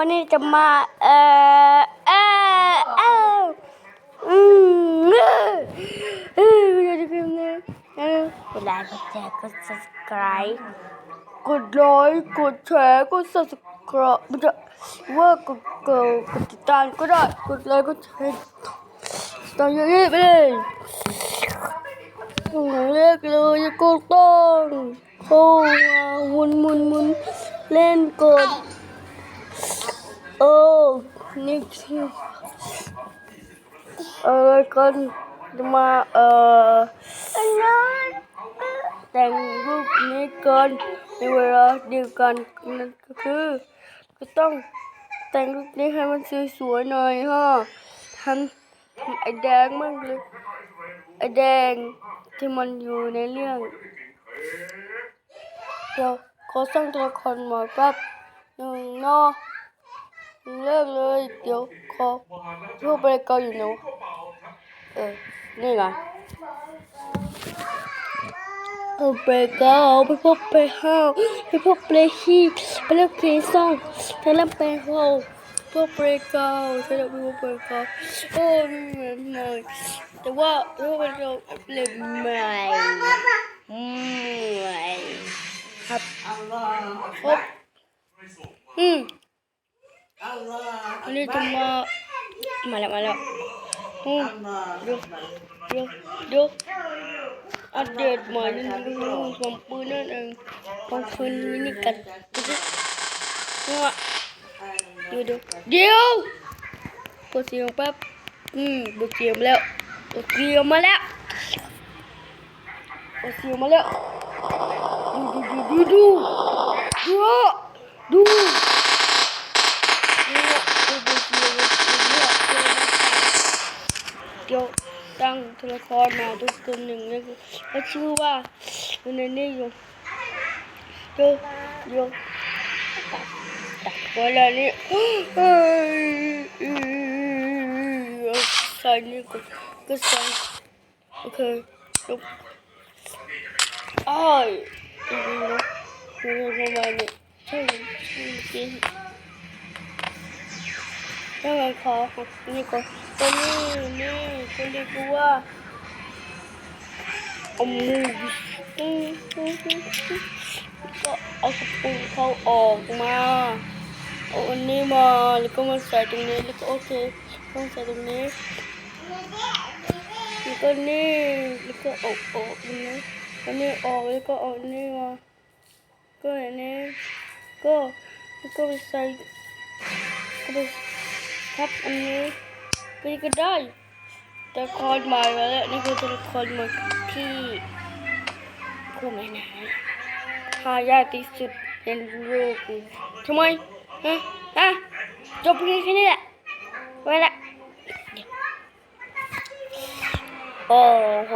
วันนี้จะมา เออเออเอออืมเออเอออย่าลืมนะเอกดไลค์กดแชร์กด subscribe กดไลค์กดแชร์กด subscribe ไม่ใช่ว่ากดกดกดติดตามก็ได้กดไลค์กดแชร์ตอนนี้ไปเลยอย่างแรกเลยก็ต้องเข้ามาหมุนหมุนหมุนเล่นกด โอ้นี่คืออะไรกันจะมาเอ่อแต่งรูปนี้กันในเวลาเดียวกันนั่นก็คือก็ต้องแต่งรูปนี้ให้มันสวยๆหน่อยฮะทำทำไอ้แดงมากเลยไอ้แดงที่มันอยู่ในเรื่องเดี๋ยวขอสร้างตัวละครใหมาแป๊บหนึ่งเนาะ เลิกเลย เดี๋ยวขอรูปไปเกาอยู่เนาะเออ นี่ไงเอาไปเกาไปพบไปห้าวไปพบไปขี้ไปเล่นเพลงซ่องไปเล่นไปห้าวพบไปเกาใช่แล้วพบไปเกาโอ้ไม่เหมือนเลยแต่ว่ารูปมันเราเล่นใหม่ใหม่ครับครบอืม อันนี้จะมามาแล้วมาแล้วอืมเดี๋ยวเดี๋ยวเดี๋ยวอัปเดตใหม่ เองของปืนนี่กันดูดิเดี๋ยวเดี๋ยวเดี๋ยวกดเสียงแป๊บอืมดูเสียงแล้วดูเสียงมาแล้วดูเสียงมาแล้วดูดูดูดูดูดู เดี๋ยวตั้งตัวละครมาทุกคนหนึ่งแล้วก็ชื่อว่าอยู่ในนี้อยู่เดี๋ยวเดี๋ยวตัดตัดไว้แล้วนี่เอ้ยใส่นี่ก็ก็ใส่โอเคจบอ้ายจริงๆนะคือประมาณนี้ใช่ใช่ แล้วไงขอนี่ก่อนตัวนี้นี่คนดีกว่าเอามืออืมอืมอืมอืมก็เอากระปุกเขาออกมาเอาอันนี้มาแล้วก็มาใส่ตรงนี้แล้วก็โอเคต้องใส่ตรงนี้แล้วก็นี่แล้วก็ออกออกตรงนี้อันนี้ออกแล้วก็เอาอันนี้มาก็อันนี้ก็แล้วก็ไปใส่ก็ไป ครับอันนี้ก็ก็ได้แต่คอนใหม่มาแล้วนี่คือตัวละครใหม่ที่คู่ไม่นาหายากที่สุดในโลกนี้ทำไมฮะฮะจบเพียงแค่นี้แหละไว้ละโอ้โห